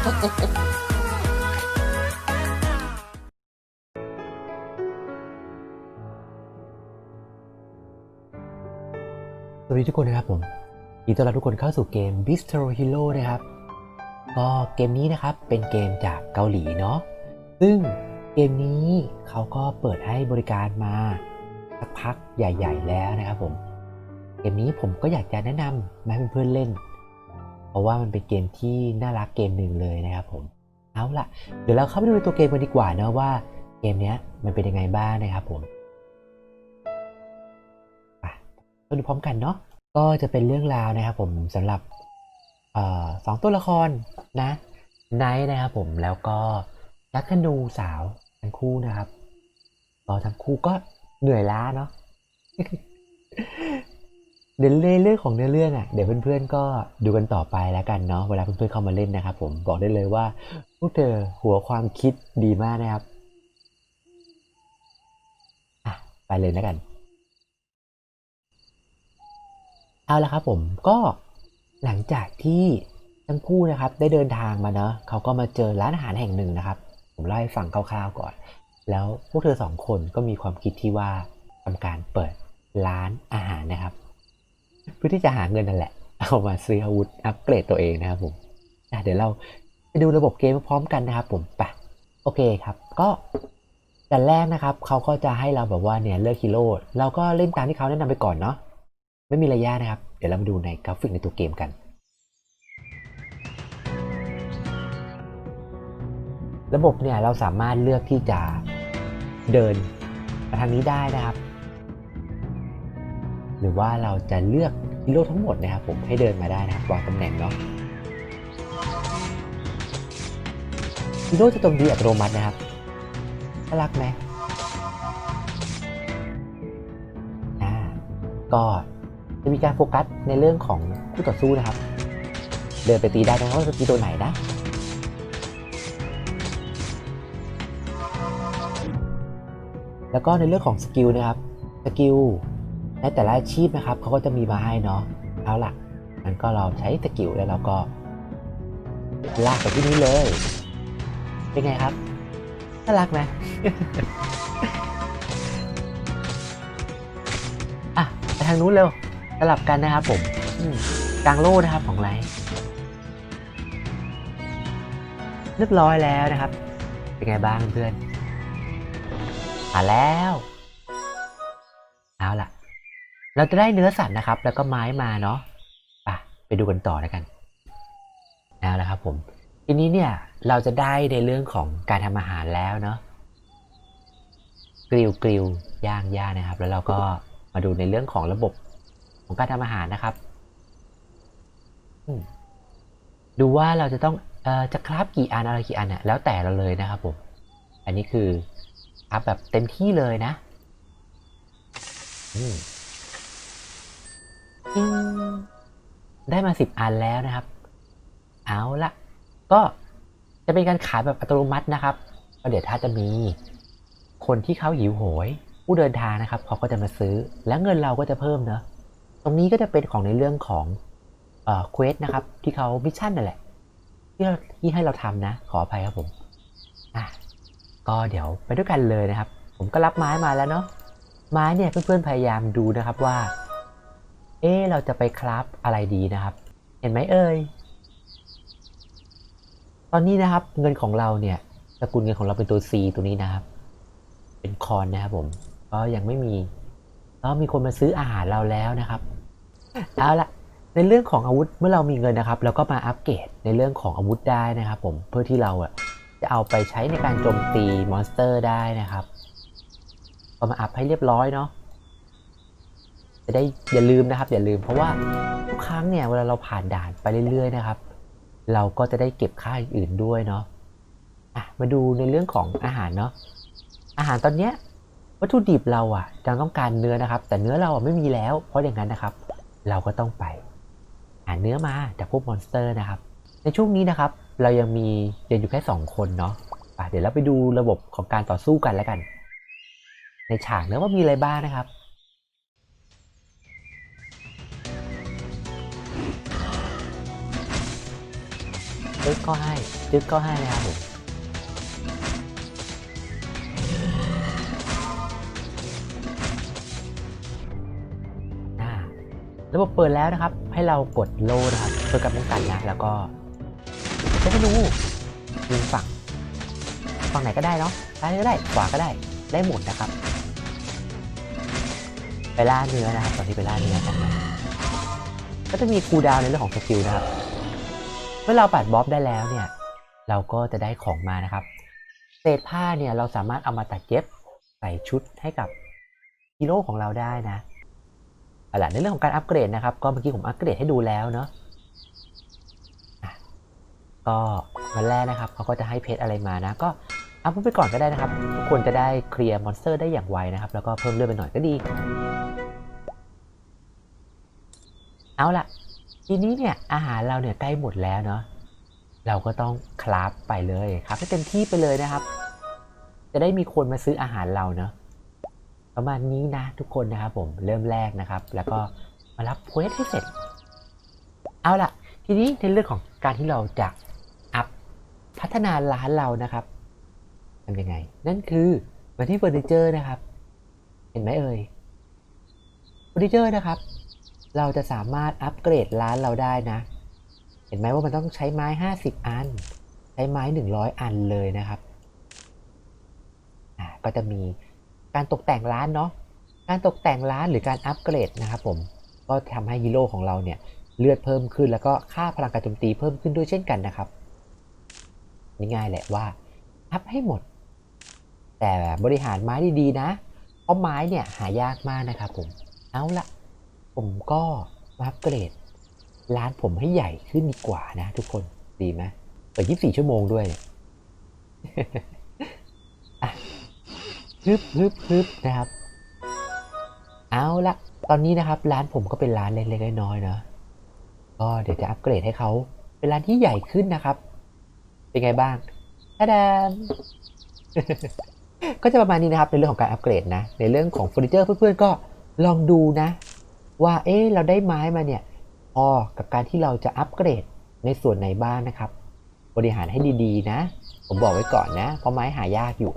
สวัสดีทุกคนนะครับผมยินดีต้อนรับทุกคนเข้าสู่เกม Bistro Hero นะครับ ก็เกมนี้นะครับเป็นเกมจากเกาหลีเนาะ ซึ่งเกมนี้เขาก็เปิดให้บริการมาสักพักใหญ่ ๆ แล้วนะครับผม เกมนี้ผมก็อยากจะแนะนำมาให้เพื่อนๆเล่น เพราะว่ามันเป็นเกมที่น่ารักเกมหนึ่งเลยนะครับผมเอาล่ะเดี๋ยวเราเข้าไปดูในตัวเกมกันดีกว่านะว่าเกมนี้มันเป็นยังไงบ้างนะครับผมมาดูพร้อมกันเนาะก็จะเป็นเรื่องราวนะครับผมสำหรับออสองตัวละครนะไนท์นะครับผมแล้วก็นักธนูสาวทั้งคู่นะครับก็ทั้งคู่ก็เหนื่อยล้าเนาะ เดี๋ยวเรื่องของเนื้อเรื่องอะเดี๋ยวเพื่อนๆก็ดูกันต่อไปแล้วกันเนาะเวลาเพื่อนๆเข้ามาเล่นนะครับผมบอกได้เลยว่าพวกเธอหัวความคิดดีมากนะครับอะไปเลยแล้วกัน เอาละครับผมก็หลังจากที่ทั้งคู่นะครับได้เดินทางมาเนาะเขาก็มาเจอร้านอาหารแห่งหนึ่งนะครับ ผมเล่าให้ฟังคร่าวๆก่อน แล้วพวกเธอสองคนก็มีความคิดที่ว่าทำการเปิดร้านอาหารนะครับ เพื่อที่จะหาเงินนั่นแหละ เอามาซื้ออาวุธอัปเกรดตัวเองนะครับผมเดี๋ยวเราไปดูระบบเกมพร้อมกันนะครับผมไปโอเคครับ ก็แต่แรกนะครับเขาก็จะให้เราแบบว่าเนี่ยเลือกฮีโร่เราก็เล่นตามที่เขาแนะนำไปก่อนเนาะไม่มีระยะนะครับ เดี๋ยวเรามาดูในกราฟิกในตัวเกมกัน ระบบเนี่ยเราสามารถเลือกที่จะเดินมาทางนี้ได้นะครับ หรือว่าเราจะเลือกฮีโร่ทั้งหมดนะครับผมให้เดินมาได้นะครับวางตำแหน่งเนาะฮีโร่จะโจมตีอัตโนมัตินะครับน่ารักไหมอ่าก็จะมีการโฟกัสในเรื่องของคู่ต่อสู้นะครับ เดินไปตีได้นะว่าจะตีตัวไหนนะแล้วก็ในเรื่องของสกิลนะครับ สกิล ในแต่ละอาชีพนะครับเขาก็จะมีมาให้เนาะเอาล่ะงั้นก็เราใช้สกิลแล้วเราก็ ลากไปที่นี้เลย เป็นไงครับน่ารักไหมอะไปทางนู้นเร็วสลับกันนะครับผมกลางโล่นะครับของไลท์เรียบร้อยแล้วนะครับ เป็นไงบ้างเพื่อนมาแล้ว เราจะได้เนื้อสัตว์นะครับ แล้วก็ไม้มาเนาะไปไปดูกันต่อแล้วกันเอาละครับผม ทีนี้เนี่ยเราจะได้ในเรื่องของการทำอาหารแล้วเนาะกริลกริลย่างย่างนะครับ แล้วเราก็มาดูในเรื่องของระบบของการทำอาหารนะครับดูว่าเราจะต้องเอ่อจะคราฟกี่อันอะไรกี่อันเนี่ยแล้วแต่เราเลยนะครับผมอันนี้คือคราฟแบบเต็มที่เลยนะ อืม ได้มาสิบอันแล้วนะครับ เอาละก็จะเป็นการขายแบบอัตโนมัตินะครับเดี๋ยวถ้าจะมีคนที่เขาหิวโหย ผู้เดินทางนะครับเขาก็จะมาซื้อ แล้วเงินเราก็จะเพิ่มเนอะตรงนี้ก็จะเป็นของในเรื่องของเออเควสนะครับ ที่เขามิชชั่นนั่นแหละ ที่เราที่ให้เราทำนะ ขออภัยครับผมอะก็เดี๋ยวไปด้วยกันเลยนะครับ ผมก็รับไม้มาแล้วเนาะไม้เนี่ยเพื่อนๆพยายามดูนะครับว่า เอ๊เราจะไปคราฟอะไรดีนะครับ เห็นไหมเอ่ย ตอนนี้นะครับเงินของเราเนี่ยสกุลเงินของเราเป็นตัว C ตัวนี้นะครับ เป็นคอนนะครับผมก็ยังไม่มีก็มีคนมาซื้ออาหารเราแล้วนะครับเอาละในเรื่องของอาวุธเมื่อเรามีเงินนะครับเราก็มาอัปเกรดในเรื่องของอาวุธได้นะครับ ผมเพื่อที่เราอะจะเอาไปใช้ในการโจมตีมอนสเตอร์ได้นะครับก็มาอัพให้เรียบร้อยเนาะ จะได้อย่าลืมนะครับ อย่าลืมเพราะว่าทุกครั้งเนี่ยเวลาเราผ่านด่านไปเรื่อยๆนะครับ เราก็จะได้เก็บค่าอื่นๆด้วยเนาะอะมาดูในเรื่องของอาหารเนาะอาหารตอนเนี้ยวัตถุดิบเราอะยังต้องการเนื้อนะครับ แต่เนื้อเราอะไม่มีแล้ว เพราะอย่างนั้นนะครับ เราก็ต้องไป หาเนื้อมาจากพวกมอนสเตอร์นะครับ ในช่วงนี้นะครับ เรายังมีเดินอยู่แค่สองคนเนาะะเดี๋ยวเราไปดูระบบของการต่อสู้กันแล้วกัน ในฉากเนื้อว่ามีอะไรบ้างนะครับึ๊กก็ให้จึ๊กก็ให้นะครับผมระบบเปิดแล้วนะครับ ให้เรากดโลนะครับเพื่อการป้องกันนะ แล้วก็ใช้ธนูยิงฝั่งฝั่งไหนก็ได้เนาะซ้ายก็ได้ ขวาก็ได้ ได้หมดนะครับ ไปล่าเนื้อนะครับ ตอนที่ไปล่าเนื้อกันก็จะมีคูดาวในเรื่องของสกิลนะครับ เมื่อเราปัดบ๊อบได้แล้วเนี่ย เราก็จะได้ของมานะครับ เศษผ้าเนี่ยเราสามารถเอามาตัดเย็บใส่ชุดให้กับฮีโร่ของเราได้นะเอาล่ะในเรื่องของการอัปเกรดนะครับ ก็เมื่อกี้ผมอัปเกรดให้ดูแล้วเนาะอะก็วันแรกนะครับเขาก็จะให้เพชรอะไรมานะ ก็อัพไปก่อนก็ได้นะครับ ทุกคนจะได้เคลียร์มอนสเตอร์ได้อย่างไวนะครับ แล้วก็เพิ่มเลือดไปหน่อยก็ดี เอาล่ะ ทีนี้เนี่ยอาหารเราเนี่ยใกล้หมดแล้วเนาะเราก็ต้องคราฟไปเลยครับให้เต็มที่ไปเลยนะครับ จะได้มีคนมาซื้ออาหารเราเนาะประมาณนี้นะทุกคนนะครับผมเริ่มแรกนะครับ แล้วก็มารับเควสให้เสร็จ เอาล่ะ ทีนี้ในเรื่องของการที่เราจะอัพพัฒนาร้านเรานะครับทำยังไง นั่นคือมาที่เฟอร์นิเจอร์นะครับ เห็นไหมเอ่ยเฟอร์นิเจอร์นะครับ เราจะสามารถอัปเกรดร้านเราได้นะ เห็นไหมว่ามันต้องใช้ไม้ 50 อัน ใช้ไม้ 100 อันเลยนะครับอ่าก็จะมีการตกแต่งร้านเนาะการตกแต่งร้านหรือการอัปเกรดนะครับผมก็ทำให้ฮีโร่ของเราเนี่ยเลือดเพิ่มขึ้นแล้วก็ค่าพลังการโจมตีเพิ่มขึ้นด้วยเช่นกันนะครับง่ายๆแหละว่าอัพให้หมด แต่บริหารไม้ดีๆนะ เพราะไม้เนี่ยหายากมากนะครับผมเอาละ ผมก็มาอัปเกรด ร้านผมให้ใหญ่ขึ้นดีกว่านะทุกคนดีไหมเปิด 24 ชั่วโมงด้วยอะฮึบฮึบฮึบนะครับ เอาละตอนนี้นะครับ ร้านผมก็เป็นร้านเล็กๆน้อยๆเนาะก็เดี๋ยวจะอัปเกรดให้เขาเป็นร้านที่ใหญ่ขึ้นนะครับ เป็นไงบ้างตาดานก็จะประมาณนี้นะครับในเรื่องของการอัปเกรดนะ ในเรื่องของเฟอร์นิเจอร์เพื่อนๆก็ลองดูนะ ว่าเอ๊ะเราได้ไม้มาเนี่ยพอกับการที่เราจะอัปเกรดในส่วนไหนบ้างนะครับ บริหารให้ดีๆนะ ผมบอกไว้ก่อนนะ เพราะไม้หายากอยู่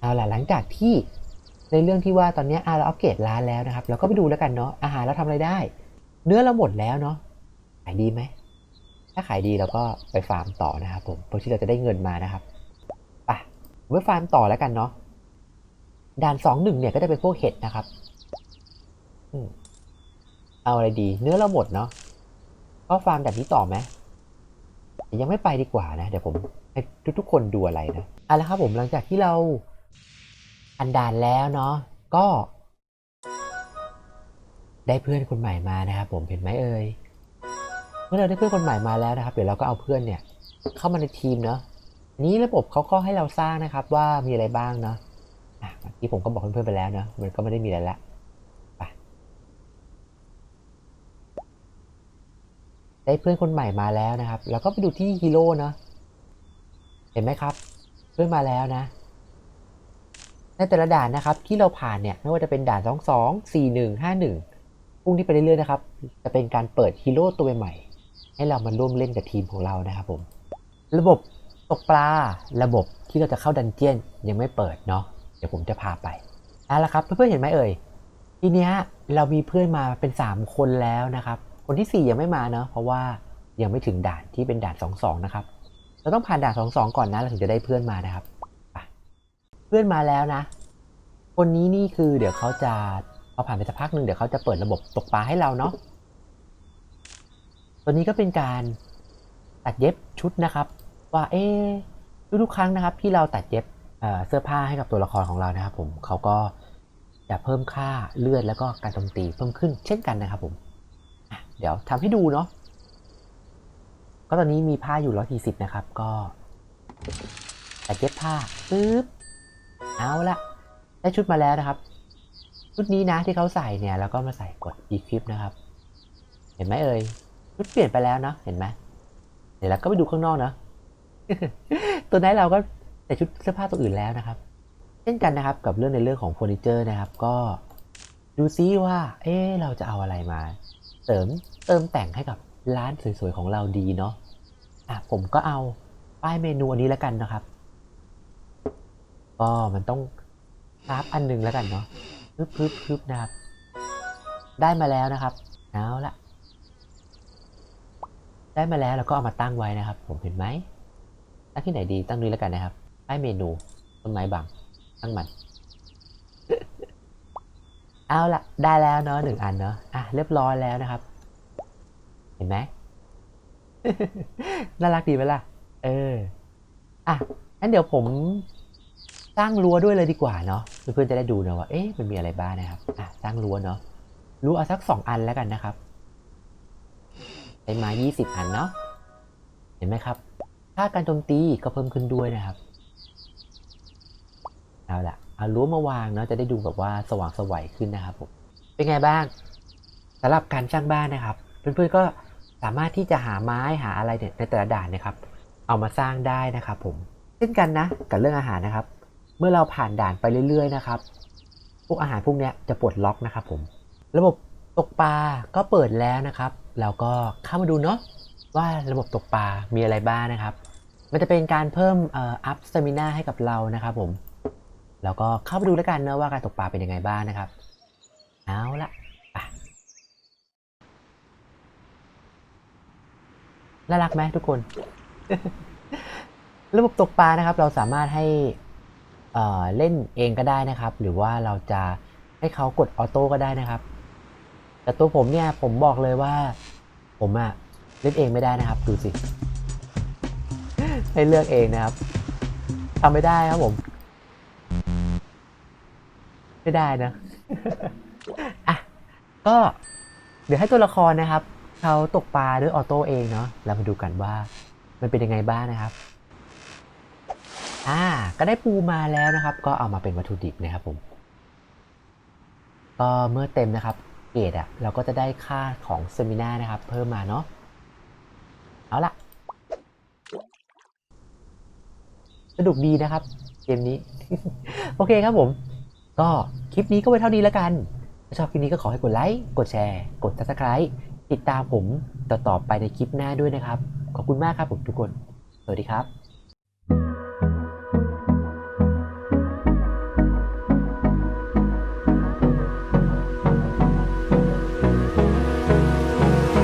เอาล่ะหลังจากที่ในเรื่องที่ว่าตอนนี้เราอัปเกรดร้านแล้วนะครับ เราก็ไปดูแล้วกันเนาะอาหารเราทำอะไรได้ เนื้อเราหมดแล้วเนาะขายดีไหมถ้าขายดีเราก็ไปฟาร์มต่อนะครับผมเพื่อที่เราจะได้เงินมานะครับปผมไปฟาร์มต่อแล้วกันเนาะด่านสองหนึ่งเนี่ยก็จะเป็นพวกเห็ดนะครับ อืม เอาอะไรดี เนื้อเราหมดเนาะก็ฟาร์มแบบนี้ต่อไหมยังไม่ไปดีกว่านะ เดี๋ยวผมให้ทุกๆคนดูอะไรนะเอาละครับผมหลังจากที่เราอันดานแล้วเนาะก็ ได้เพื่อนคนใหม่มานะครับผมเห็นไหมเอ่ยเมื่อเราได้เพื่อนคนใหม่มาแล้วนะครับเดี๋ยวเราก็เอาเพื่อนเนี่ย เข้ามาในทีมเนาะนี้ระบบเขาก็ให้เราสร้างนะครับว่ามีอะไรบ้างเนาะอะเมื่ผมก็บอกเพื่อนๆไปแล้วเนาะมันก็ไม่ได้มีอะไรละ ได้เพื่อนคนใหม่มาแล้วนะครับ แล้วก็ไปดูที่ฮีโร่เนาะเห็นไหมครับ เพื่อนมาแล้วนะ ในแต่ละด่านนะครับ ที่เราผ่านเนี่ยไม่ว่าจะเป็นด่าน 2 2 4 1 5 1พรุ่งนี้ไปเรื่อยๆนะครับ จะเป็นการเปิดฮีโร่ตัวใหม่ๆให้เรามาร่วมเล่นกับทีมของเรานะครับผม ระบบตกปลาระบบที่เราจะเข้าดันเจียนยังไม่เปิดเนาะเดี๋ยวผมจะพาไปเอาละครับเพื่อนๆเห็นไหมเอ่ยทีเนี้ยเรามีเพื่อนมาเป็น 3 คนแล้วนะครับ คนที่ 4 ยังไม่มาเนาะเพราะว่ายังไม่ถึงด่านที่เป็นด่าน 2-2 นะครับ เราต้องผ่านด่าน 2-2 ก่อนนะเราถึงจะได้เพื่อนมานะครับเพื่อนมาแล้วนะ คนนี้นี่คือเดี๋ยวเขาจะพอผ่านไปสักพักหนึ่งเดี๋ยวเขาจะเปิดระบบตกปลาให้เราเนาะตัวนี้ก็เป็นการตัดเย็บชุดนะครับ ว่าเอ๊ทุกๆครั้งนะครับ ที่เราตัดเย็บเเสื้อผ้าให้กับตัวละครของเรานะครับ ผมเขาก็จะเพิ่มค่าเลือดแล้วก็การโจมตีเพิ่มขึ้นเช่นกันนะครับผม เดี๋ยวทำให้ดูเนาะก็ตอนนี้มีผ้าอยู่ร้อยสี่สิบนะครับ ก็แต่เก็บผ้าปึ๊บเอาละได้ชุดมาแล้วนะครับ ชุดนี้นะที่เขาใส่เนี่ยแล้วก็มาใส่กด equip นะครับ เห็นไหมเอ่ยชุดเปลี่ยนไปแล้วเนาะเห็นไหมเดี๋ยวเราก็ไปดูข้างนอกเนาะตัวนั้นเราก็ใส่ชุดเสื้อผ้าตัวอื่นแล้วนะครับ เช่นกันนะครับกับเรื่องในเรื่องของเฟอร์นิเจอร์นะครับ ก็ ดูซิว่า เอ๊เราจะเอาอะไรมา เสริมเติมแต่งให้กับร้านสวยๆของเราดีเนาะอะผมก็เอาป้ายเมนูอันนี้แล้วกันนะครับ ก็มันต้องคราฟอันหนึ่งแล้วกันเนาะพึบพึบพึบนะครับ ได้มาแล้วนะครับเอาละได้มาแล้วเราก็เอามาตั้งไว้นะครับ ผมเห็นไหมตั้งที่ไหนดีตั้งนี้แล้วกันนะครับป้ายเมนูต้นไม้บังตั้งมัน เอาละได้แล้วเนาะหนึ่งอันเนาะอะเรียบร้อยแล้วนะครับ เห็นไหมน่ารักดีไหมล่ะ เออ อะงั้นเดี๋ยวผมสร้างรั้วด้วยเลยดีกว่าเนาะเพื่อนๆจะได้ดูนะว่าเอ๊ะมันมีอะไรบ้างนะครับอะสร้างรั้วเนาะรั้วเอาสักสองอันแล้วกันนะครับใช้ไม้ยี่สิบอันเนาะเห็นไหมครับค่าการโจมตีก็เพิ่มขึ้นด้วยนะครับ เอาละ เอารั้วมาวางเนาะจะได้ดูแบบว่าสว่างสวัยขึ้นนะครับผมเป็นไงบ้างสำหรับการสร้างบ้านนะครับ เพื่อนๆก็สามารถที่จะหาไม้หาอะไรเนี่ยในแต่ละด่านนะครับ เอามาสร้างได้นะครับผมเช่นกันนะกับเรื่องอาหารนะครับ เมื่อเราผ่านด่านไปเรื่อย ๆ นะครับ พวกอาหารพวกเนี้ยจะปลดล็อกนะครับผม ระบบตกปลาก็เปิดแล้วนะครับ เราก็เข้ามาดูเนาะว่าระบบตกปลามีอะไรบ้างนะครับ มันจะเป็นการเพิ่มอัพสเตมินาให้กับเรานะครับผม แล้วก็เข้าไปดูแล้วกันเนอะว่าการตกปลาเป็นยังไงบ้างนะครับ เอาละน่ารักไหมทุกคน ระบบตกปลานะครับ เราสามารถให้เอ่อเล่นเองก็ได้นะครับ หรือว่าเราจะให้เขากดออโต้ก็ได้นะครับ แต่ตัวผมเนี่ยผมบอกเลยว่า ผมอะเล่นเองไม่ได้นะครับ ดูสิ ให้เลือกเองนะครับทำไม่ได้ครับผม ไม่ได้นะ อะ ก็เดี๋ยวให้ตัวละครนะครับ เขาตกปลาด้วยออโต้เองเนาะ เรามาดูกันว่า มันเป็นยังไงบ้างนะครับ อ่า ก็ได้ปูมาแล้วนะครับ ก็เอามาเป็นวัตถุดิบนะครับผม ก็เมื่อเต็มนะครับ เกรดอะเราก็จะได้ค่าของเซมินานะครับ เพิ่มมาเนาะ เอาละสนุกดีนะครับ เกมนี้ โอเคครับผม ก็คลิปนี้ก็ไว้เท่านี้แล้วกัน ถ้าชอบคลิปนี้ก็ขอให้กดไลค์ กดแชร์ กด subscribe ติดตามผมต่อๆไปในคลิปหน้าด้วยนะครับ ขอบคุณมากครับผมทุกคน สวัสดีครับ